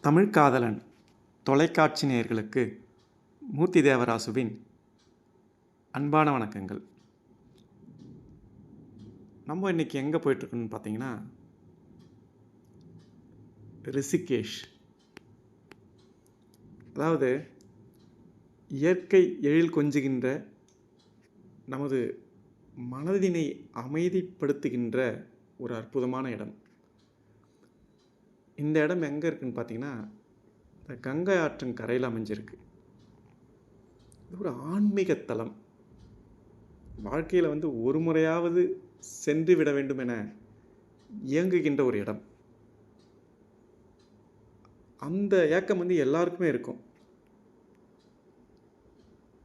தமிழ் காதலன் தொலைக்காட்சி நேயர்களுக்கு மூர்த்தி தேவராசுவின் அன்பான வணக்கங்கள். நம்ம இன்னைக்கு எங்கே போயிட்டுருக்கோன்னு பார்த்தீங்கன்னா ரிஷிகேஷ். அதாவது இயற்கை எழில் கொஞ்சுகின்ற நமது மனதினை அமைதிப்படுத்துகின்ற ஒரு அற்புதமான இடம். இந்த இடம் எங்கே இருக்குதுன்னு பார்த்தீங்கன்னா இந்த கங்கை ஆற்றின் கரையில் அமைஞ்சிருக்கு. இது ஒரு ஆன்மீக தலம். வாழ்க்கையில் வந்து ஒரு முறையாவது சென்று விட வேண்டும் என இயங்குகின்ற ஒரு இடம். அந்த ஏக்கம் வந்து எல்லாருக்குமே இருக்கும்.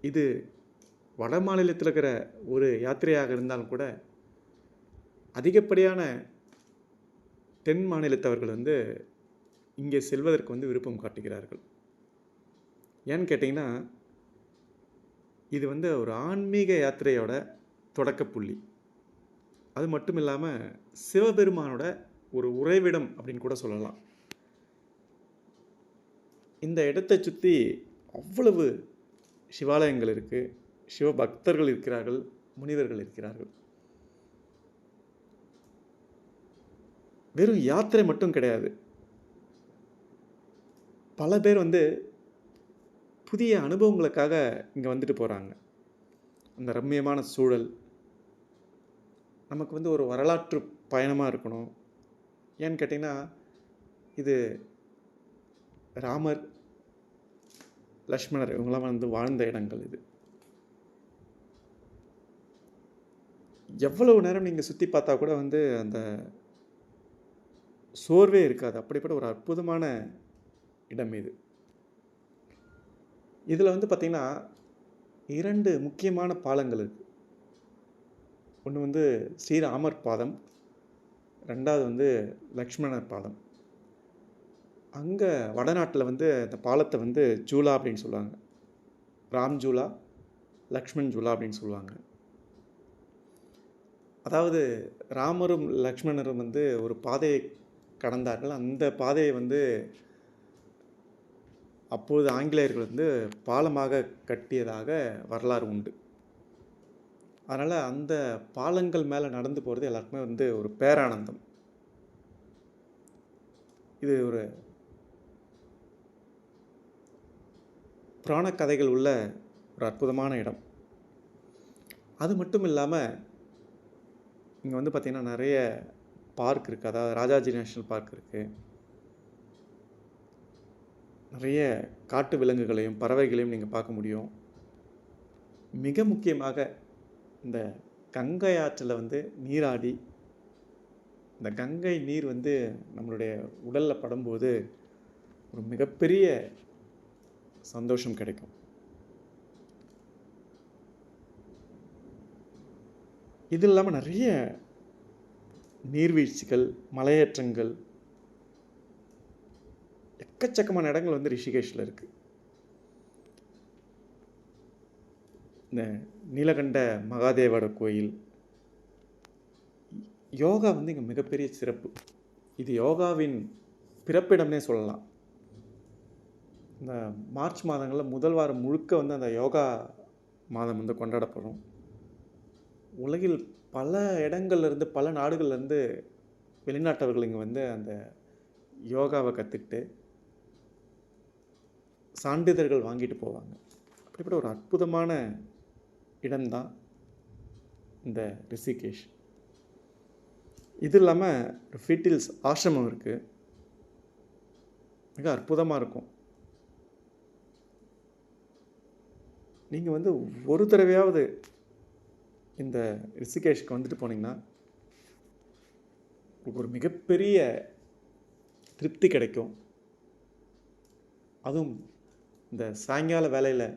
இது வட மாநிலத்தில் இருக்கிற ஒரு யாத்திரையாக இருந்தாலும் கூட அதிகப்படியான தென் மாநிலத்தவர்கள் வந்து இங்கே செல்வதற்கு வந்து விருப்பம் காட்டுகிறார்கள். ஏன்னு கேட்டிங்கன்னா இது வந்து ஒரு ஆன்மீக யாத்திரையோட தொடக்கப்புள்ளி அது மட்டும் இல்லாமல் சிவபெருமானோட ஒரு உறைவிடம் அப்படின்னு கூட சொல்லலாம். இந்த இடத்தை சுற்றி அவ்வளவு சிவாலயங்கள் இருக்குது சிவபக்தர்கள் இருக்கிறார்கள் முனிவர்கள் இருக்கிறார்கள். வெறும் யாத்திரை மட்டும் கிடையாது. பல பேர் வந்து புதிய அனுபவங்களுக்காக இங்கே வந்துட்டு போகிறாங்க அந்த ரம்மியமான சூழல். நமக்கு வந்து ஒரு வரலாற்று பயணமாக இருக்கணும். ஏன்னு கேட்டிங்கன்னா இது ராமர் லக்ஷ்மணர் இவங்களாம் வந்து வாழ்ந்த இடங்கள் இது. எவ்வளவு நேரம் நீங்கள் சுற்றி பார்த்தா கூட வந்து அந்த சோர்வே இருக்காது. அப்படிப்பட்ட ஒரு அற்புதமான இடம் இது. இதில் வந்து பார்த்திங்கன்னா இரண்டு முக்கியமான பாலங்கள் இருக்குது ஒன்று வந்து ஸ்ரீராமர் பாதம் ரெண்டாவது வந்து லக்ஷ்மணர் பாதம். அங்கே வடநாட்டில் வந்து அந்த பாலத்தை வந்து ஜூலா அப்படின்னு சொல்லுவாங்க. ராம் ஜூலா லக்ஷ்மண் ஜூலா அப்படின்னு சொல்லுவாங்க. அதாவது ராமரும் லக்ஷ்மணரும் வந்து ஒரு பாதையை கடந்தார்கள். அந்த பாதையை வந்து அப்போது ஆங்கிலேயர்கள் வந்து பாலமாக கட்டியதாக வரலாறு உண்டு. அதனால் அந்த பாலங்கள் மேலே நடந்து போகிறது எல்லாருக்குமே வந்து ஒரு பேரானந்தம். இது ஒரு புராண கதைகள் உள்ள ஒரு அற்புதமான இடம். அது மட்டும் இல்லாமல் இங்கே வந்து பார்த்திங்கன்னா நிறைய பார்க் இருக்குது அதாவது ராஜாஜி நேஷ்னல் பார்க் இருக்குது நிறைய காட்டு விலங்குகளையும் பறவைகளையும் நீங்கள் பார்க்க முடியும். மிக முக்கியமாக இந்த கங்கை ஆற்றில் வந்து நீராடி இந்த கங்கை நீர் வந்து நம்மளுடைய உடலில் படும்போது ஒரு மிகப்பெரிய சந்தோஷம் கிடைக்கும். இது இல்லாமல் நிறைய நீர்வீழ்ச்சிகள் மலையேற்றங்கள் எக்கச்சக்கமான இடங்கள் வந்து ரிஷிகேஷில் இருக்குது இந்த நீலகண்ட மகாதேவோட கோயில். யோகா வந்து இங்கே மிகப்பெரிய சிறப்பு. இது யோகாவின் பிறப்பிடம்னே சொல்லலாம். இந்த மார்ச் மாதங்களில் முதல் வாரம் முழுக்க வந்து அந்த யோகா மாதம் வந்து கொண்டாடப்படும். உலகில் பல இடங்கள்லேருந்து பல நாடுகள்லேருந்து வெளிநாட்டவர்கள் இங்கே வந்து அந்த யோகாவை கற்றுக்கிட்டு சான்றிதழ்கள் வாங்கிட்டு போவாங்க. அப்படிப்பட்ட ஒரு அற்புதமான இடம்தான் இந்த ரிஷிகேஷ். இது இல்லாமல் ஃபிட்டில்ஸ் ஆசிரமம் இருக்குது மிக அற்புதமாக இருக்கும். நீங்கள் வந்து ஒரு தடவையாவது இந்த ரிஷிகேஷ்க்கு வந்துட்டு போனீங்கன்னா உங்களுக்கு ஒரு மிகப்பெரிய திருப்தி கிடைக்கும். அதுவும் இந்த சாயங்கால வேலையில்